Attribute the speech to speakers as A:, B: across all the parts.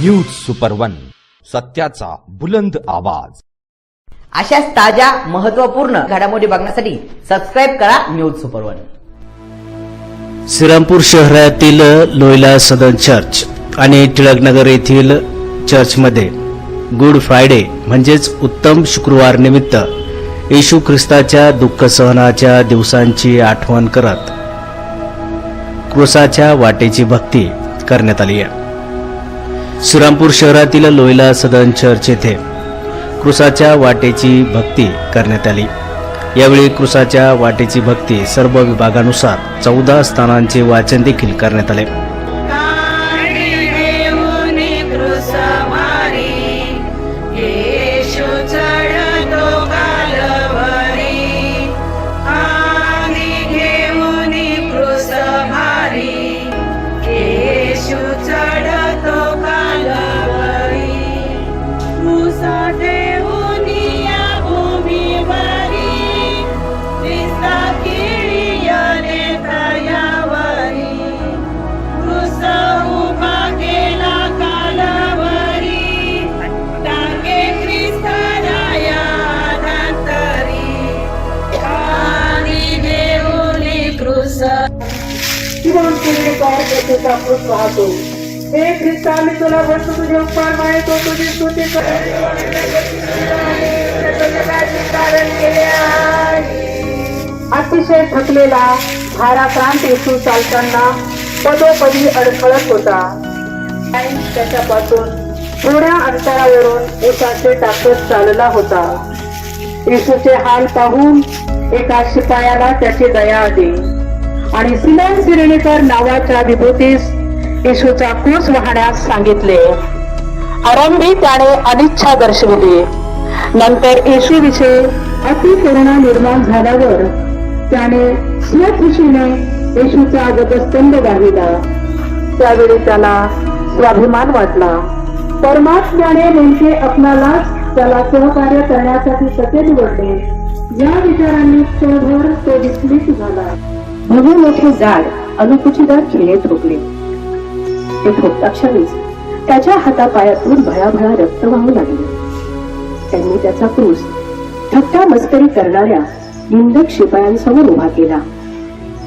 A: News super one सत्याचा बुलंद आवाज.
B: अशाच ताज्या महत्त्वपूर्ण घडामोडी बघण्यासाठी सबस्क्राईब करा न्यूज सुपर वन
C: श्रीरामपूर शहरातील लोयला सदन चर्च आणि टिळकनगर येथील चर्चमध्ये गुड फ्रायडे म्हणजेच उत्तम शुक्रवार निमित्त येशू ख्रिस्ताच्या दुःख सहनाच्या दिवसांची आठवण करत क्रुसाच्या वाटेची भक्ती करण्यात आली आहे. श्रीरामपूर शहरातील लोयला सदन चर्च येथे क्रुसाच्या वाटेची भक्ती करण्यात आली. यावेळी क्रुसाच्या वाटेची भक्ती सर्व विभागानुसार चौदा स्थानांचे वाचन देखील करण्यात आले.
D: जीवन
E: तुझे केलेले कार्य त्याचा आपण पाहतो हे ख्रिस्ता मी तुला बसतो तुझे उपकार माहितो तुझी स्तुती अतिशय थकलेला भाराक्रांत येसू चालताना पदोपदी अडखळत होता. त्याच्यापासून थोड्या अंतरावरून उसाचे टाकत चालला होता. येसूचे हाल पाहून एका शिपायाला त्याची दया आली. आणि सिमोन सिरेनेकर नावाच्या विभूतीस येशूचा क्रूस वाहण्यास सांगितले. आरंभी त्याने अनिच्छा दर्शविली. नंतर येशू विषयी अतिकरुणा निर्माण झाल्यावर त्याने स्वखुशीने येशूचा गगस्तंभ गाविला त्यावेळी त्याला स्वाभिमान वाटला. परमात्म्याने नेमके आपणालाच त्याला सहकार्य करण्यासाठी कसे निवडले? या विचारांनी क्षणभर तो विस्मित झाला. भव्य मोठे झाड अनुकुचीदार खिळे ठोकले. ते ठोकता क्षणीच त्याच्या हातापायातून भळाभळा रक्त वाहू लागले. त्यांनी त्याचा क्रूस थट्टा मस्करी करणाऱ्या निंदक शिपायांसमोर उभा केला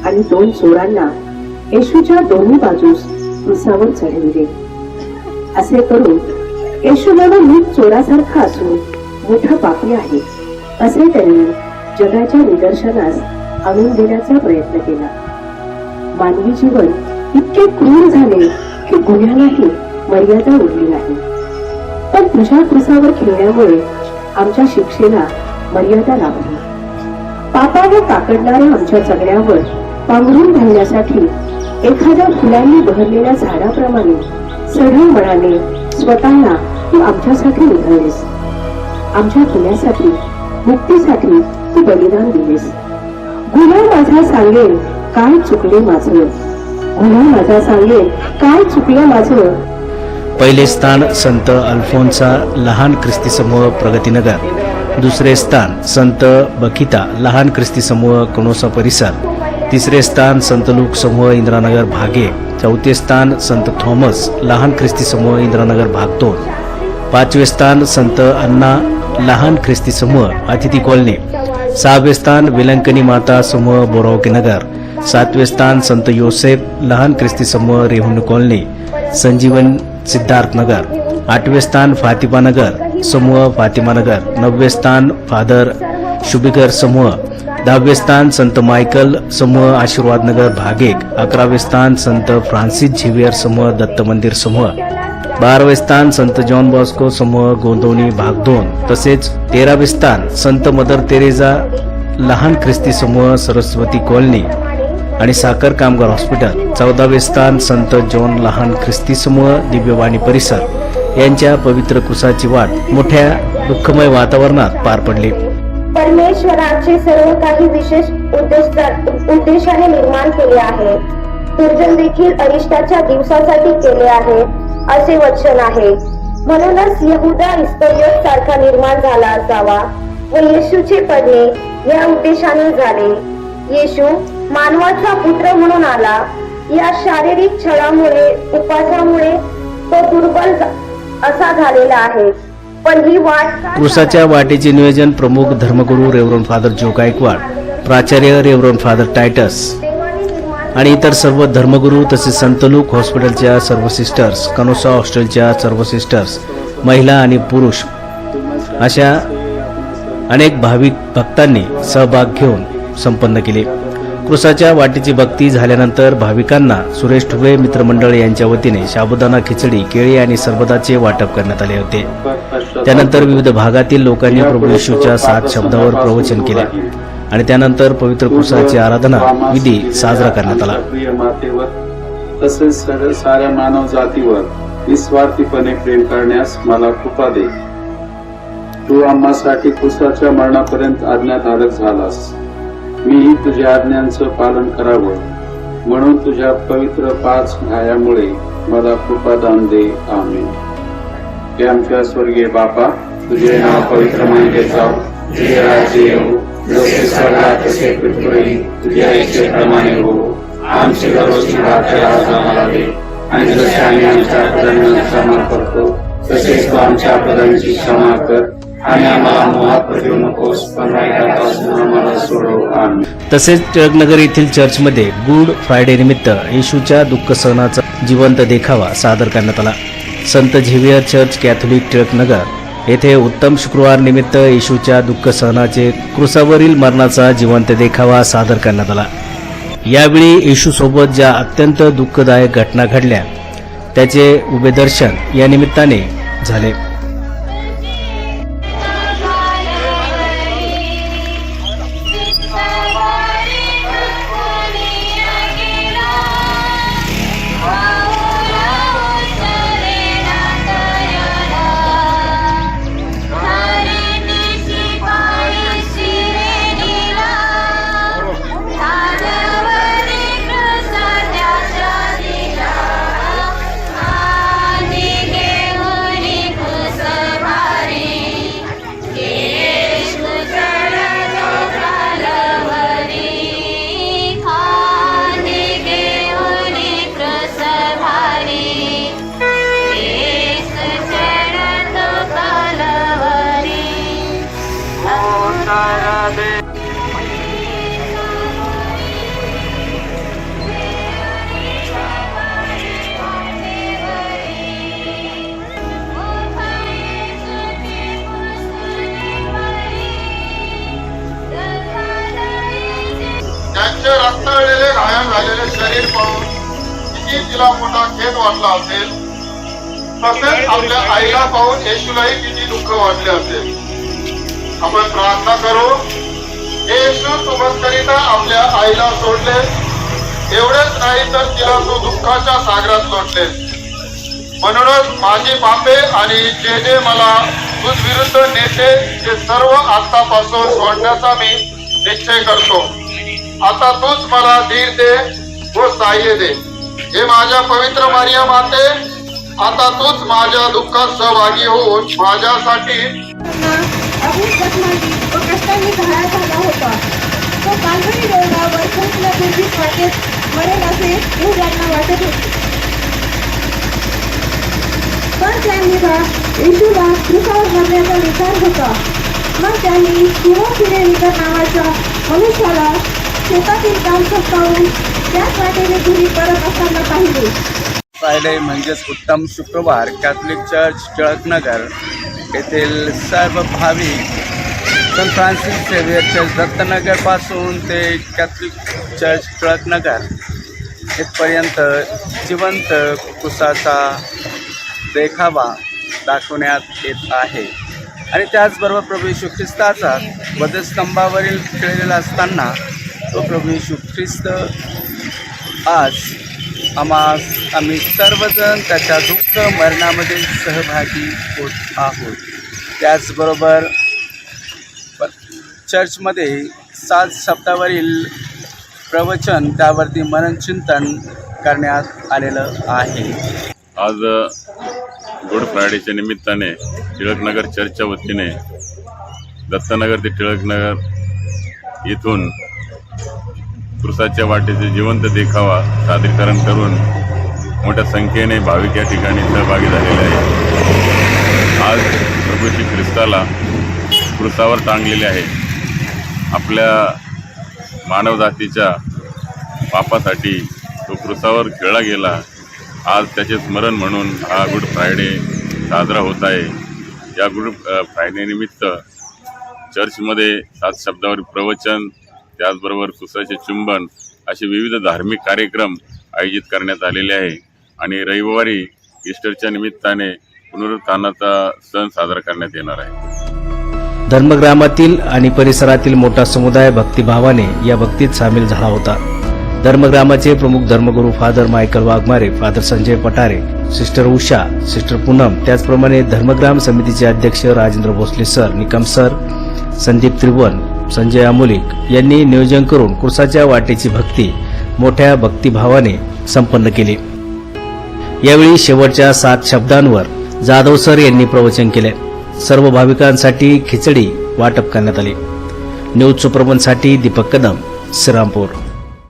E: आणि दोन चोरांना येशूच्या दोन्ही बाजूस उसावर चढविले. असे करून येशू बाबा चोरासारखा असून मोठा पापी आहे असे त्यांनी जगाच्या निदर्शनास आणून देण्याचा प्रयत्न केला. मानवी जीवन इतके क्रूर झाले की गुन्ह्यालाही मर्यादा उरली नाही. पण तुझ्या क्रुसावर खेळण्यामुळे आमच्या शिक्षेला मर्यादा लाभली. पापावर ताकडणाऱ्या आमच्या जगण्यावर पांघरून घालण्यासाठी एखाद्या फुलांनी बहरलेल्या झाडाप्रमाणे सढळ मनाने स्वतःला तू आमच्यासाठी निघालीस. आमच्या पुण्यासाठी मुक्तीसाठी तू बलिदान दिलेस. गुन्हा माझा सांगेल काय चुकले माझं? गुन्हा माझा सांगेल काय चुकलं माझं?
C: पहिले स्थान संत अल्फोन्सा लहान ख्रिस्ती समूह प्रगतीनगर. दुसरे स्थान संत बकिता लहान ख्रिस्ती समूह कणोसा परिसर. तिसरे स्थान संत लूक समूह इंद्रानगर भागे. चौथे स्थान संत थॉमस लहान ख्रिस्ती समूह इंद्रानगर भाग दोन पाचवे स्थान संत अण्णा लहान ख्रिस्ती समूह अतिथी कॉलनी. सहावे स्थान विलंकनी माता समूह बोरावके नगर. सातवे स्थान संत योसेफ लहान ख्रिस्ती समूह रेहुन कॉलनी संजीवन सिद्धार्थ नगर. आठवे स्थान फातिमा नगर समूह फातिमा नगर. नववे स्थान फादर शुभिकर समूह. दहावे स्थान संत मायकल समूह आशीर्वाद नगर भागेक. अकरावे स्थान संत फ्रान्सिस झिवियर समूह दत्त मंदिर समूह. बारावे स्थान संत जॉन बॉस्को समूह गोंदवणी भाग दोन. तसेच तेरावे स्थान संत मदर तेरेजा लहान ख्रिस्ती समूह सरस्वती कॉलनी आणि साखर कामगार हॉस्पिटल. चौदावे स्थान संत जॉन लहान ख्रिस्ती समूह दिव्यवाणी परिसर. यांच्या पवित्र कुसाची वाट मोठ्या दुःखमय वातावरणात पार पडली.
F: परमेश्वराचे सर्व काही विशेष उद्देश उद्देशाने निर्माण केले आहे. देखील अरिष्टाच्या दिवसासाठी केले आहे. असे वचन आहे. म्हणूनच यहुदा इस्करियोत सारखा निर्माण झाला असावा व येशूचे पडणे या उद्देशाने झाले. येशू मानवाचा पुत्र म्हणून आला. या शारीरिक छळामुळे उपासामुळे तो दुर्बल असा झालेला आहे. पण ही वाट का
C: वाटेचे नियोजन प्रमुख धर्मगुरू रेवरन फादर जो गायकवाड प्राचार्य रेवरन फादर टायटस आणि इतर सर्व धर्मगुरू तसेच संतलूक हॉस्पिटलच्या सर्व सिस्टर्स कनोसा हॉस्टेलच्या सर्व सिस्टर्स महिला आणि पुरुष अशा अनेक भाविक भक्तांनी सहभाग घेऊन संपन्न केले. क्रुसाच्या वाटेची भक्ती झाल्यानंतर भाविकांना सुरेश ठुबे मित्रमंडळ यांच्या वतीने साबुदाणा खिचडी केळी आणि सरबताचे वाटप करण्यात आले होते. त्यानंतर विविध भागातील लोकांनी प्रभू येशूच्या सात शब्दावर प्रवचन केले. आणि त्यानंतर पवित्र क्रुसाची आराधना विधी साजरा करण्यात आला.
G: प्रिय मातेवर तसेच साऱ्या मानव जातीवर निस्वार्थीपणे प्रेम करण्यास मला कृपा दे. तू आम्हासाठी कुसाच्या मरणापर्यंत आज्ञाधारक झालास. मीही तुझ्या आज्ञांचं पालन करावं. म्हणून तुझ्या पवित्र पाच घायामुळे मला कृपादान दे. आमेन. हे आमच्या स्वर्गीय बापा तुझे नाव पवित्र मानले जाऊ. तुझे राज्य येऊ जसे स्वर्गात तसे पृथ्वी तुझ्या इच्छेप्रमाणे हो आमची दररोजची भाकर आज आम्हाला दे आणि जसे आम्ही आमच्या अपराधांना क्षमा करतो तसेच तू आमच्या अपराधांची क्षमा कर
C: तसेच टिळकनगर येथील चर्चमध्ये गुड फ्रायडे निमित्त येशूच्या दुःख सहनाचा जिवंत देखावा सादर करण्यात आला. संत झेवियर चर्च कॅथोलिक टिळकनगर येथे उत्तम शुक्रवार निमित्त येशूच्या दुःख सहनाचे क्रुसावरील मरणाचा जिवंत देखावा सादर करण्यात आला. यावेळी येशूसोबत ज्या अत्यंत दुःखदायक घटना घडल्या त्याचे उभे दर्शन या निमित्ताने झाले.
H: किती तिला मोठा खेद वाटला असेल तसेच आपल्या आईला पाहून येशूलाही किती दुःख वाटले असेल. आपण प्रार्थना करू येशू तुमस्करिता आपल्या आईला सोडले. एवढेच नाही तर तिला तू दुःखाच्या सागरात लोटले. म्हणूनच माझी पापे आणि जे जे मला तुझ विरुद्ध नेते ते सर्व आतापासून सोडण्याचा मी निश्चय करतो. आता तूच मला धीर दे व सहाय्य दे. हे माझ्या पवित्र मारिया माते आता तूच माझ्या दुःखात सहभागी होऊन माझ्यासाठी
F: कष्टांनी घाया झाला होता तो डोंगरावर वाटेत मरेल असे वाटत होते पण त्यांनी येशूला कृपावर विचार होता मग त्यांनी किंवा फिरेनिकर नावाच्या मनुष्याला शेतातील काम संपवून त्याच वाटेने घरी परत असताना पाहिले
G: फ्रायडे म्हणजेच उत्तम शुक्रवार कॅथलिक चर्च टिळकनगर येथील सर्व भाविक संत फ्रान्सिस झेवियर चर्च दत्तनगरपासून ते कॅथलिक चर्च टिळकनगर इथपर्यंत जिवंत कुसाचा देखावा दाखवण्यात येत आहे. आणि त्याचबरोबर प्रभू येशू ख्रिस्ताचा वधस्तंभावरील खेळलेला असताना तो प्रभू येशू ख्रिस्त. आज आम्हा आम्ही सर्वजण त्याच्या दुःख मरणामध्ये सहभागी होत आहोत. त्याचबरोबर प- चर्चमध्ये सात शब्दावरील प्रवचन त्यावरती मननचिंतन करण्यात आलेलं आहे.
I: आज गुड फ्रायडेच्या निमित्ताने टिळकनगर चर्चच्या वतीने दत्तनगर ते टिळकनगर इथून क्रुसाच्या वाटेचे जिवंत देखावा सादरीकरण करून मोठ्या संख्येने भाविक या ठिकाणी सहभागी झालेले आहेत. आज प्रभू श्री ख्रिस्ताला क्रुसावर टांगलेले आहे. आपल्या मानवजातीच्या पापासाठी तो क्रुसावर खेळला गेला. आज त्याचे स्मरण म्हणून हा गुड फ्रायडे साजरा होत आहे. या गुड अ, फ्रायडे निमित्त चर्चमध्ये सात शब्दावर प्रवचन त्याचबरोबर सुसाचे चुंबन असे विविध धार्मिक कार्यक्रम आयोजित करण्यात आलेले आहे. आणि रविवारी ईस्टरच्या निमित्ताने पुनरुत्थानाचा सण साजरा करण्यात येणार आहे.
C: धर्मग्रामातील आणि परिसरातील मोठा समुदाय भक्तिभावाने या भक्तीत सामील झाला होता. धर्मग्रामाचे प्रमुख धर्मगुरू father Michael Waghmare father Sanjay Patare sister Usha sister Poonam त्याचप्रमाणे धर्मग्राम समितीचे अध्यक्ष राजेंद्र भोसले सर निकम सर संदीप त्रिवन संजय अमोलिक यांनी नियोजन करून कुर्साच्या वाटेची भक्ती मोठ्या भक्तिभावाने संपन्न केली. यावेळी शेवटच्या सात शब्दांवर जाधव सर यांनी प्रवचन केले. सर्व भाविकांसाठी खिचडी वाटप करण्यात आली. न्यूज सुप्रमनसाठी दीपक कदम श्रीरामपूर.